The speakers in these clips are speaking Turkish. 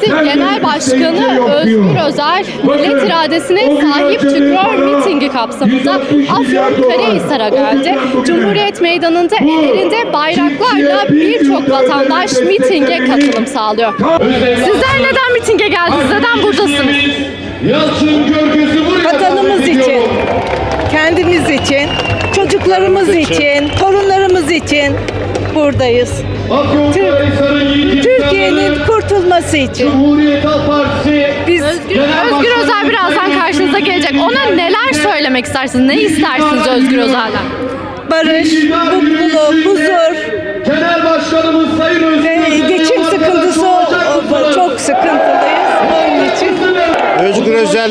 Partisi Genel Başkanı Özgür Özel, millet iradesine sahip çıkıyor mitingi kapsamında Afyonkarahisar'a geldi. Cumhuriyet Meydanı'nda ellerinde bayraklarla birçok vatandaş mitinge katılım sağlıyor. Sizler neden mitinge geldiniz? Neden buradasınız? Vatanımız için, kendimiz için, çocuklarımız için, torunlarımız için buradayız. Türkiye'nin kurtulması için. Cumhuriyet Halk Partisi Biz Özgür, Özgür Özel birazdan karşınıza gelecek. Ona neler söylemek istersiniz? Ne istersiniz Özgür Özel'den? barış, mutluluk, huzur, Genel Başkanımız Sayın Özgür ve Özel'e geçim sıkıntısı çok sıkıntılıyız. Onun için Özgür Özel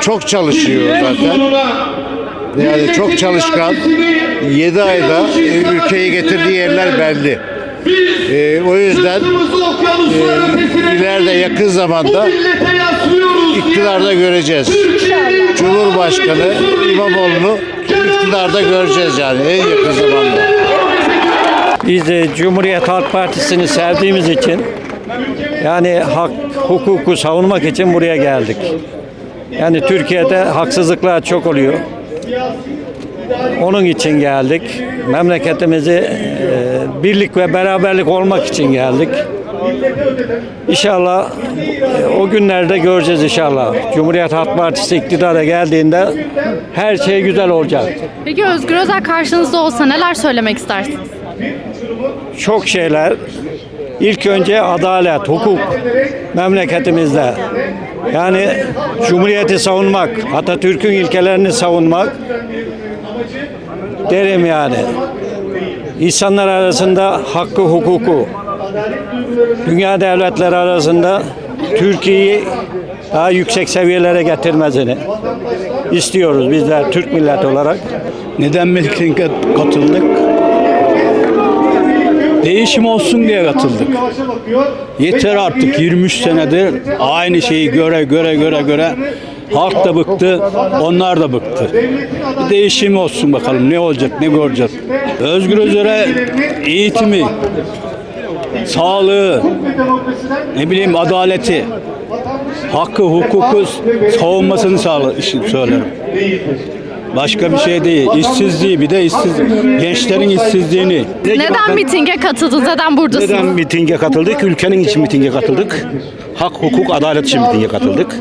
çok çalışıyor en zaten. Yani çok çalışkan. 7 ayda ülkeyi getirdiği yerler belli. E, o yüzden e, ileride yakın zamanda iktidarda göreceğiz. Cumhurbaşkanı İmamoğlu'nu iktidarda göreceğiz yani en yakın zamanda. Biz de Cumhuriyet Halk Partisi'ni sevdiğimiz için yani hak, hukuku savunmak için buraya geldik. Yani Türkiye'de haksızlıklar çok oluyor. Onun için geldik. Memleketimizi e, birlik ve beraberlik olmak için geldik. İnşallah e, o günlerde göreceğiz inşallah. Cumhuriyet Halk Partisi iktidara geldiğinde her şey güzel olacak. Peki Özgür Özel karşınızda olsa neler söylemek istersiniz? çok şeyler. İlk önce adalet, hukuk memleketimizde. Yani Cumhuriyeti savunmak, Atatürk'ün ilkelerini savunmak derim yani. İnsanlar arasında hakkı, hukuku, dünya devletleri arasında Türkiye'yi daha yüksek seviyelere getirmesini istiyoruz bizler Türk milleti olarak. Neden mitinge katıldık? Değişim olsun diye katıldık. Yeter artık 23 senedir aynı şeyi göre göre göre göre halk da bıktı, onlar da bıktı. Bir değişim olsun bakalım ne olacak, ne göreceğiz. Özgür Özel'e eğitimi, sağlığı, ne bileyim adaleti, hakkı, hukuku savunmasını sağla, söylerim. Başka bir şey değil. İşsizliği bir de işsiz gençlerin işsizliğini. Neden mitinge katıldınız? Neden buradasınız? Neden mitinge katıldık? Ülkenin için mitinge katıldık. Hak, hukuk, adalet için mitinge katıldık.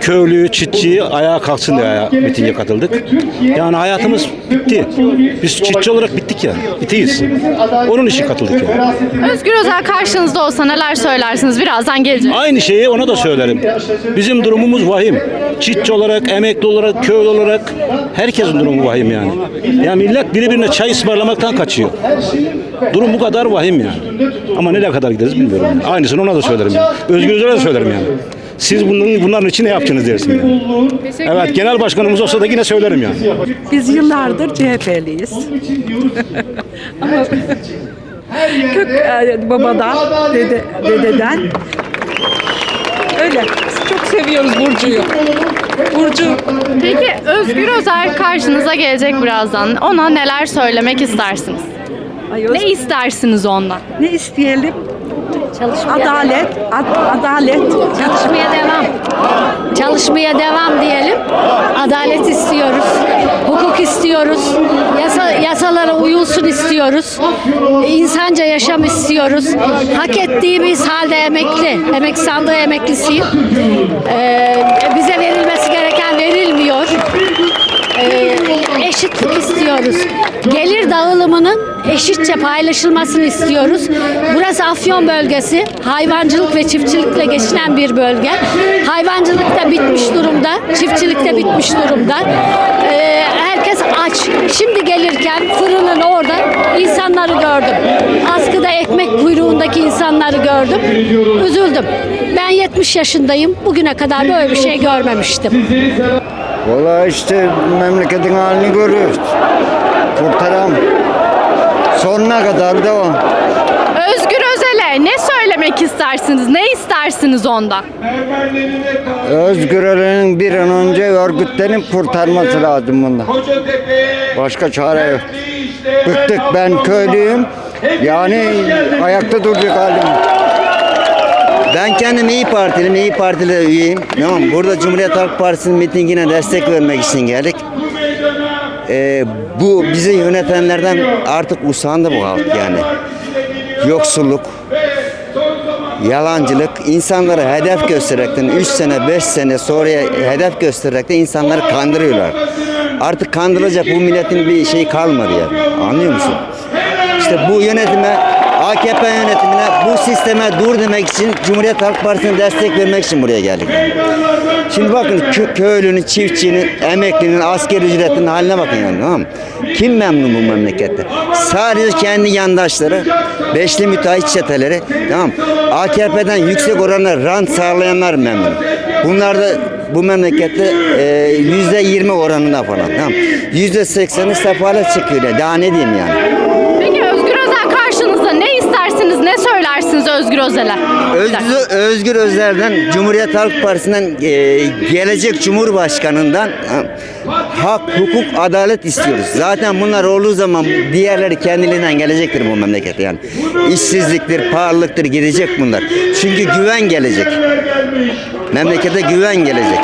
Köylü, çiftçi ayağa kalksın diye mitinge katıldık. Yani hayatımız bitti. Biz çiftçi olarak bittik yani. Bitiyiz. Onun için katıldık yani. Özgür Özel karşınızda olsa neler söylersiniz? Birazdan gelecek. Aynı şeyi ona da söylerim. Bizim durumumuz vahim. Çiftçi olarak, emekli olarak, köylü olarak herkesin durumu vahim yani. Yani millet birbirine çay ısmarlamaktan kaçıyor. Durum bu kadar vahim yani. Ama nereye kadar gideriz bilmiyorum. Yani. Aynısını ona da söylerim yani. Özgür Özel'e de söylerim yani. Siz bunların, bunların için ne yapacaksınız dersin yani. Evet genel başkanımız olsa da yine söylerim yani. Biz yıllardır CHP'liyiz. Ama kök e, babadan, dede, dededen öyle. Çok seviyoruz Burcu'yu. Burcu Peki Özgür Özel karşınıza gelecek birazdan. Ona neler söylemek istersiniz? Ne istersiniz ondan? ne isteyelim? Adalet, ad- adalet. Çalışmaya devam. Çalışmaya devam diyelim. Adalet istiyoruz. Hukuk istiyoruz. Yasa, yasalara uyulsun istiyoruz. İnsanca yaşam istiyoruz. Hak ettiğimiz halde emekli. Emek sandığı emeklisiyim. Ee, bize verilmesi eşitlik istiyoruz. Gelir dağılımının eşitçe paylaşılmasını istiyoruz. Burası Afyon bölgesi. Hayvancılık ve çiftçilikle geçinen bir bölge. Hayvancılık da bitmiş durumda. Çiftçilik de bitmiş durumda. Ee, herkes aç. Şimdi gelirken fırının orada insanları gördüm. Askıda ekmek kuyruğundaki insanları gördüm. Üzüldüm. Ben 70 yaşındayım. Bugüne kadar böyle bir şey görmemiştim. Valla işte memleketin halini görüyoruz. Kurtaram. Sonuna kadar devam. Özgür Özel'e ne söylemek istersiniz? Ne istersiniz ondan? Özgür Özel'in bir an önce örgütlenip kurtarması lazım bundan. Başka çare yok. Bıktık ben köylüyüm. Yani ayakta duracak halim. Ben kendim İyi Partiliyim, İyi Parti'de üyeyim. Tamam? Burada Cumhuriyet Halk Partisi'nin mitingine destek vermek için geldik. Ee, bu bizi yönetenlerden artık usandı bu halk yani. Yoksulluk, yalancılık, insanlara hedef göstererekten 3 sene 5 sene sonraya hedef göstererek de insanları kandırıyorlar. Artık kandırılacak bu milletin bir şeyi kalmadı yani. Anlıyor musun? İşte bu yönetime, AKP yönetimine, bu sisteme dur demek için Cumhuriyet Halk Partisi'ne destek vermek için buraya geldik. Şimdi bakın kö- köylünün, çiftçinin, emeklinin, asker ücretinin haline bakın yani tamam? Kim memnun bu memlekette? Sadece kendi yandaşları, beşli müteahhit çeteleri, tamam? AKP'den yüksek oranla rant sağlayanlar memnun. Bunlar da bu memlekette e, yüzde yirmi oranında falan. Tamam? Yüzde sekseni sefalet çıkıyor. ya. Daha ne diyeyim yani? Söylersiniz Özgür Özel'e? Özgür, Özgür Özler'den, Cumhuriyet Halk Partisi'nden, e, gelecek Cumhurbaşkanı'ndan ha, hak, hukuk, adalet istiyoruz. Zaten bunlar olduğu zaman diğerleri kendiliğinden gelecektir bu memlekete yani. İşsizliktir, pahalılıktır gidecek bunlar. Çünkü güven gelecek. Memlekete güven gelecek.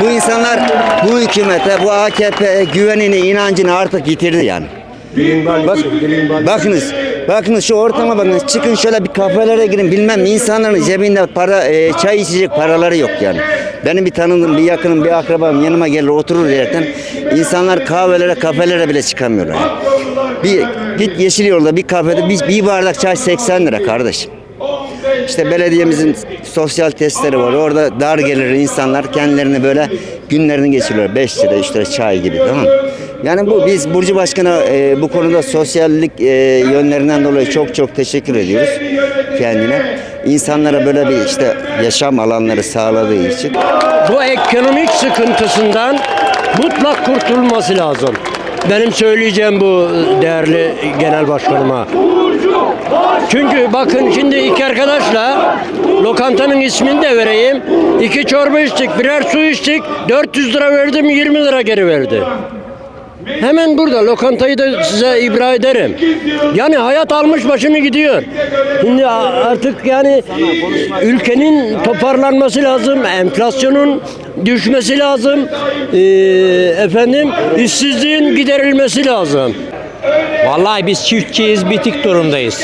Bu insanlar bu hükümete, bu AKP'ye güvenini, inancını artık yitirdi yani. Bak, bakınız, bakınız şu ortama bakın. Çıkın şöyle bir kafelere girin. Bilmem insanların cebinde para, e, çay içecek paraları yok yani. Benim bir tanıdığım, bir yakınım, bir akrabam yanıma gelir oturur diyerekten insanlar kahvelere, kafelere bile çıkamıyorlar. yani. Bir git yeşil yolda bir kafede bir, bir bardak çay 80 lira kardeşim. İşte belediyemizin sosyal testleri var. Orada dar gelirli insanlar kendilerini böyle günlerini geçiriyorlar. 5 lira, 3 lira çay gibi tamam mı? Yani bu biz Burcu Başkan'a e, bu konuda sosyallik e, yönlerinden dolayı çok çok teşekkür ediyoruz kendine. İnsanlara böyle bir işte yaşam alanları sağladığı için. bu ekonomik sıkıntısından mutlak kurtulması lazım. Benim söyleyeceğim bu değerli genel başkanıma. Çünkü bakın şimdi iki arkadaşla lokantanın ismini de vereyim. İki çorba içtik, birer su içtik. 400 lira verdim, 20 lira geri verdi. Hemen burada lokantayı da size ibra ederim. Yani hayat almış başını gidiyor. Şimdi artık yani ülkenin toparlanması lazım, enflasyonun düşmesi lazım, ee, efendim işsizliğin giderilmesi lazım. Vallahi biz çiftçiyiz, bitik durumdayız.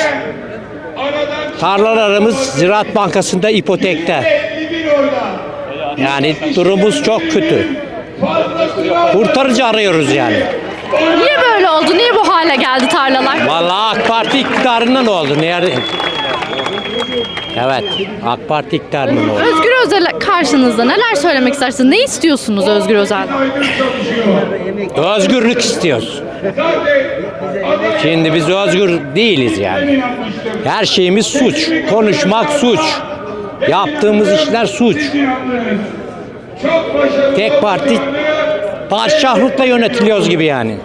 Tarlalarımız Ziraat Bankası'nda ipotekte. Yani durumumuz çok kötü. Kurtarıcı arıyoruz yani. Niye böyle oldu? Niye bu hale geldi tarlalar? Vallahi AK Parti iktidarından oldu. Ne Evet, AK Parti iktidarından oldu. Özgür Özel karşınızda neler söylemek istersiniz? Ne istiyorsunuz Özgür Özel'den? Özgürlük istiyoruz. Şimdi biz özgür değiliz yani. Her şeyimiz suç. Konuşmak suç. Yaptığımız işler suç. Tek parti padişahlıkla yönetiliyoruz gibi yani.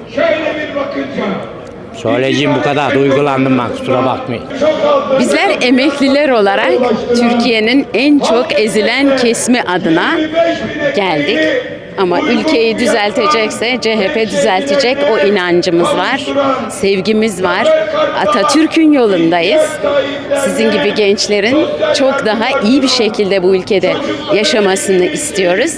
Söyleyeceğim bu kadar. Duygulandım ben kusura bakmayın. Bizler emekliler olarak Türkiye'nin en çok ezilen kesimi adına geldik. Ama ülkeyi düzeltecekse CHP düzeltecek o inancımız var, sevgimiz var. Atatürk'ün yolundayız. Sizin gibi gençlerin çok daha iyi bir şekilde bu ülkede yaşamasını istiyoruz.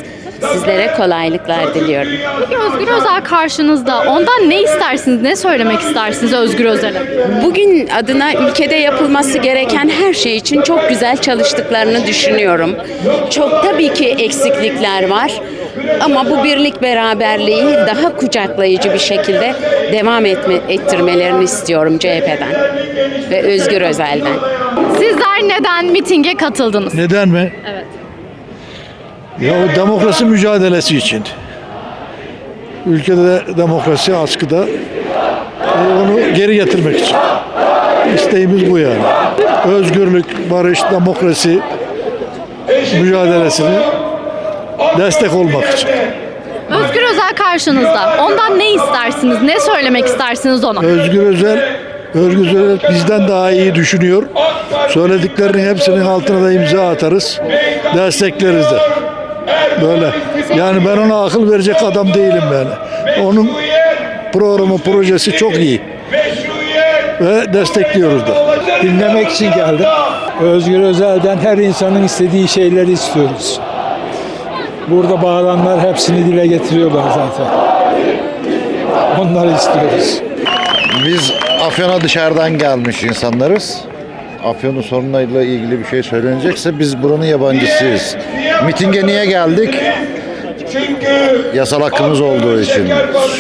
Sizlere kolaylıklar diliyorum. Peki Özgür Özel karşınızda. Ondan ne istersiniz? Ne söylemek istersiniz Özgür Özel'e? Bugün adına ülkede yapılması gereken her şey için çok güzel çalıştıklarını düşünüyorum. Çok tabii ki eksiklikler var. Ama bu birlik beraberliği daha kucaklayıcı bir şekilde devam etme, ettirmelerini istiyorum CHP'den ve Özgür Özel'den. Sizler neden mitinge katıldınız? Neden mi? Evet. Ya o demokrasi mücadelesi için. Ülkede demokrasi askıda. Onu geri getirmek için. İsteğimiz bu yani. Özgürlük, barış, demokrasi mücadelesini destek olmak için. Özgür Özel karşınızda. Ondan ne istersiniz? Ne söylemek istersiniz ona? Özgür Özel, Özgür Özel bizden daha iyi düşünüyor. Söylediklerinin hepsinin altına da imza atarız. Destekleriz de. Böyle. Yani ben ona akıl verecek adam değilim yani. Onun programı, projesi çok iyi. Ve destekliyoruz da. Dinlemek için geldim. Özgür Özel'den her insanın istediği şeyleri istiyoruz. Burada bağıranlar hepsini dile getiriyorlar zaten. Onları istiyoruz. Biz Afyon'a dışarıdan gelmiş insanlarız. Afyon'un sorunlarıyla ilgili bir şey söylenecekse biz buranın yabancısıyız. Mitinge niye geldik? Yasal hakkımız olduğu için.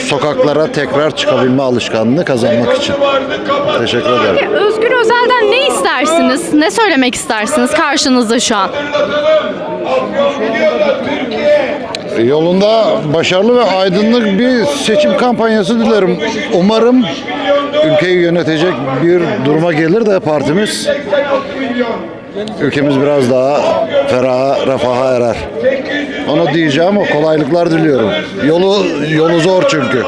Sokaklara tekrar çıkabilme alışkanlığını kazanmak için. Teşekkür ederim. Özgür Özel'den ne istersiniz? Ne söylemek istersiniz karşınızda şu an? Yolunda başarılı ve aydınlık bir seçim kampanyası dilerim. Umarım ülkeyi yönetecek bir duruma gelir de partimiz ülkemiz biraz daha feraha, refaha erer. Onu diyeceğim o kolaylıklar diliyorum. Yolu yolu zor çünkü.